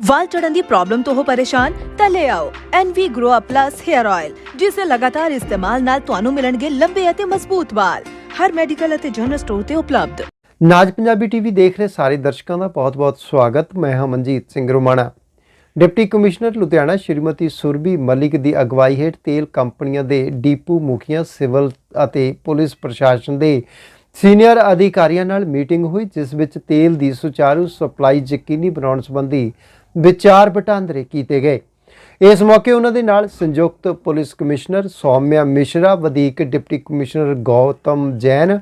ਵਾਲ ਝੜਨ ਦੀ problem ਤੋਂ ਹੋ ਪਰੇਸ਼ਾਨ, ਤਾਂ ਲੈ ਆਓ NV Grow Up Plus Hair Oil ਜਿਸ ਦੇ ਲਗਾਤਾਰ ਇਸਤੇਮਾਲ ਨਾਲ ਤੁਹਾਨੂੰ ਮਿਲਣਗੇ ਲੰਬੇ ਅਤੇ ਮਜ਼ਬੂਤ ਵਾਲ। ਹਰ ਮੈਡੀਕਲ ਅਤੇ ਜਨਰਲ ਸਟੋਰ ਤੇ ਉਪਲਬਧ। ਨਾਜ ਪੰਜਾਬੀ ਟੀਵੀ ਦੇਖ ਰਹੇ ਸਾਰੇ ਦਰਸ਼ਕਾਂ ਦਾ ਬਹੁਤ-ਬਹੁਤ ਸਵਾਗਤ। ਮੈਂ ਹਾਂ ਮਨਜੀਤ ਸਿੰਘ ਰੋਮਾਣਾ। ਡਿਪਟੀ ਕਮਿਸ਼ਨਰ ਲੁਧਿਆਣਾ ਸ਼੍ਰੀਮਤੀ ਸੁਰਬੀ ਮਲਿਕ ਦੀ ਅਗਵਾਈ ਹੇਠ ਤੇਲ ਕੰਪਨੀਆਂ ਦੇ ਡੀਪੂ ਮੁਖੀਆਂ, ਸਿਵਲ ਅਤੇ ਪੁਲਿਸ ਪ੍ਰਸ਼ਾਸਨ ਦੇ ਸੀਨੀਅਰ ਅਧਿਕਾਰੀਆਂ ਨਾਲ ਮੀਟਿੰਗ ਹੋਈ, ਜਿਸ ਵਿੱਚ ਤੇਲ ਦੀ ਸੁਚਾਰੂ ਸਪਲਾਈ ਯਕੀਨੀ ਬਣਾਉਣ ਸੰਬੰਧੀ ਵਿਚਾਰ ਵਟਾਂਦਰੇ ਕੀਤੇ ਗਏ। ਇਸ ਮੌਕੇ ਉਹਨਾਂ ਦੇ ਨਾਲ ਸੰਯੁਕਤ ਪੁਲਿਸ ਕਮਿਸ਼ਨਰ ਸੌਮਿਆ ਮਿਸ਼ਰਾ, ਵਧੀਕ ਡਿਪਟੀ ਕਮਿਸ਼ਨਰ ਗੌਤਮ ਜੈਨ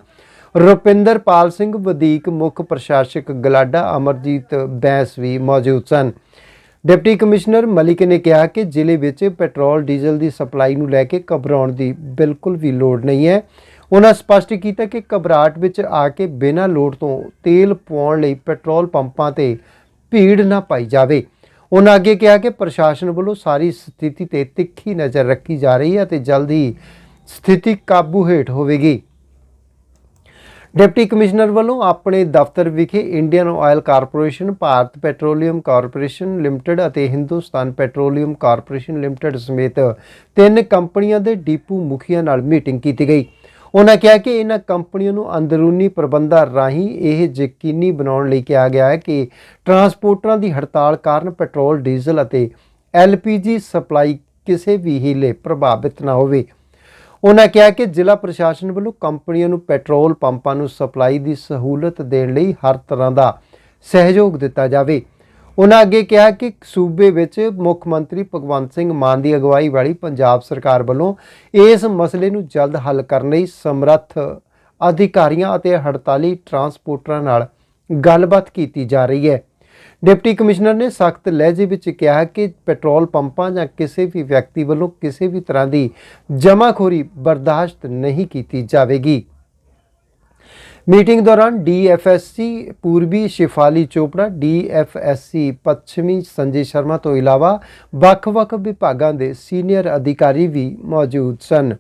ਰੁਪਿੰਦਰ ਪਾਲ ਸਿੰਘ, ਵਧੀਕ ਮੁੱਖ ਪ੍ਰਸ਼ਾਸਕ ਗਲਾਡਾ ਅਮਰਜੀਤ ਬੈਂਸ ਵੀ ਮੌਜੂਦ ਸਨ। ਡਿਪਟੀ ਕਮਿਸ਼ਨਰ ਮਲਿਕ ਨੇ ਕਿਹਾ ਕਿ ਜ਼ਿਲ੍ਹੇ ਵਿੱਚ ਪੈਟਰੋਲ, ਡੀਜ਼ਲ ਦੀ ਸਪਲਾਈ ਨੂੰ ਲੈ ਕੇ ਘਬਰਾਉਣ ਦੀ ਬਿਲਕੁਲ ਵੀ ਲੋੜ ਨਹੀਂ ਹੈ। ਉਹਨਾਂ ਸਪਸ਼ਟ ਕੀਤਾ ਕਿ ਘਬਰਾਹਟ ਵਿੱਚ ਆ ਕੇ ਬਿਨਾਂ ਲੋੜ ਤੋਂ ਤੇਲ ਪਾਉਣ ਲਈ ਪੈਟਰੋਲ ਪੰਪਾਂ ਤੇ ਭੀੜ ਨਾ ਪਾਈ ਜਾਵੇ। ਉਹਨਾਂ ਅੱਗੇ ਕਿਹਾ ਕਿ ਪ੍ਰਸ਼ਾਸਨ ਵੱਲੋਂ ਸਾਰੀ ਸਥਿਤੀ ਤੇ ਤਿੱਖੀ ਨਜ਼ਰ ਰੱਖੀ ਜਾ ਰਹੀ ਹੈ ਤੇ ਜਲਦੀ ਸਥਿਤੀ ਕਾਬੂ ਹੇਠ ਹੋਵੇਗੀ। ਡਿਪਟੀ ਕਮਿਸ਼ਨਰ ਵੱਲੋਂ ਆਪਣੇ ਦਫ਼ਤਰ ਵਿਖੇ Indian oil corporation, Bharat petroleum corporation limited ਅਤੇ ਹਿੰਦੁਸਤਾਨ ਪੈਟਰੋਲੀਅਮ ਕਾਰਪੋਰੇਸ਼ਨ ਲਿਮਟਿਡ ਸਮੇਤ ਤਿੰਨ ਕੰਪਨੀਆਂ ਦੇ ਡੀਪੂ ਮੁਖੀਆਂ ਨਾਲ ਮੀਟਿੰਗ ਕੀਤੀ ਗਈ। ਉਹਨਾਂ ਕਿਹਾ ਕਿ ਇਹਨਾਂ ਕੰਪਨੀਆਂ ਨੂੰ ਅੰਦਰੂਨੀ ਪ੍ਰਬੰਧਾਂ ਰਾਹੀਂ ਇਹ ਯਕੀਨੀ ਬਣਾਉਣ ਲਈ ਕਿਹਾ ਗਿਆ ਹੈ ਕਿ ਟਰਾਂਸਪੋਰਟਰਾਂ ਦੀ ਹੜਤਾਲ ਕਾਰਨ ਪੈਟਰੋਲ, ਡੀਜ਼ਲ ਅਤੇ ਐਲਪੀਜੀ ਸਪਲਾਈ ਕਿਸੇ ਵੀ ਹੀਲੇ ਪ੍ਰਭਾਵਿਤ ਨਾ ਹੋਵੇ। ਉਹਨਾਂ ਕਿਹਾ ਕਿ ਜ਼ਿਲ੍ਹਾ ਪ੍ਰਸ਼ਾਸਨ ਵੱਲੋਂ ਕੰਪਨੀਆਂ ਨੂੰ ਪੈਟਰੋਲ ਪੰਪਾਂ ਨੂੰ ਸਪਲਾਈ ਦੀ ਸਹੂਲਤ ਦੇਣ ਲਈ ਹਰ ਤਰ੍ਹਾਂ ਦਾ ਸਹਿਯੋਗ ਦਿੱਤਾ ਜਾਵੇ। ਉਹਨਾਂ ਅੱਗੇ ਕਿਹਾ ਕਿ ਸੂਬੇ ਵਿੱਚ ਮੁੱਖ ਮੰਤਰੀ ਭਗਵੰਤ ਸਿੰਘ ਮਾਨ ਦੀ ਅਗਵਾਈ ਵਾਲੀ ਪੰਜਾਬ ਸਰਕਾਰ ਵੱਲੋਂ ਇਸ ਮਸਲੇ ਨੂੰ ਜਲਦ ਹੱਲ ਕਰਨ ਲਈ ਸਮਰੱਥ ਅਧਿਕਾਰੀਆਂ ਅਤੇ ਹੜਤਾਲੀ ਟਰਾਂਸਪੋਰਟਰਾਂ ਨਾਲ ਗੱਲਬਾਤ ਕੀਤੀ ਜਾ ਰਹੀ ਹੈ। ਡਿਪਟੀ ਕਮਿਸ਼ਨਰ ਨੇ ਸਖਤ ਲਹਿਜੇ ਵਿੱਚ ਕਿਹਾ ਕਿ ਪੈਟਰੋਲ ਪੰਪਾਂ ਜਾਂ ਕਿਸੇ ਵੀ ਵਿਅਕਤੀ ਵੱਲੋਂ ਕਿਸੇ ਵੀ ਤਰ੍ਹਾਂ ਦੀ ਜਮਾਖੋਰੀ ਬਰਦਾਸ਼ਤ ਨਹੀਂ ਕੀਤੀ ਜਾਵੇਗੀ। ਮੀਟਿੰਗ ਦੌਰਾਨ ਡੀਐਫਐਸਸੀ ਪੂਰਬੀ ਸ਼ਿਫਾਲੀ ਚੋਪੜਾ ਡੀਐਫਐਸਸੀ ਪੱਛਮੀ ਸੰਜੇ ਸ਼ਰਮਾ ਤੋਂ ਇਲਾਵਾ ਵੱਖ-ਵੱਖ ਵਿਭਾਗਾਂ ਦੇ ਸੀਨੀਅਰ ਅਧਿਕਾਰੀ ਵੀ ਮੌਜੂਦ ਸਨ।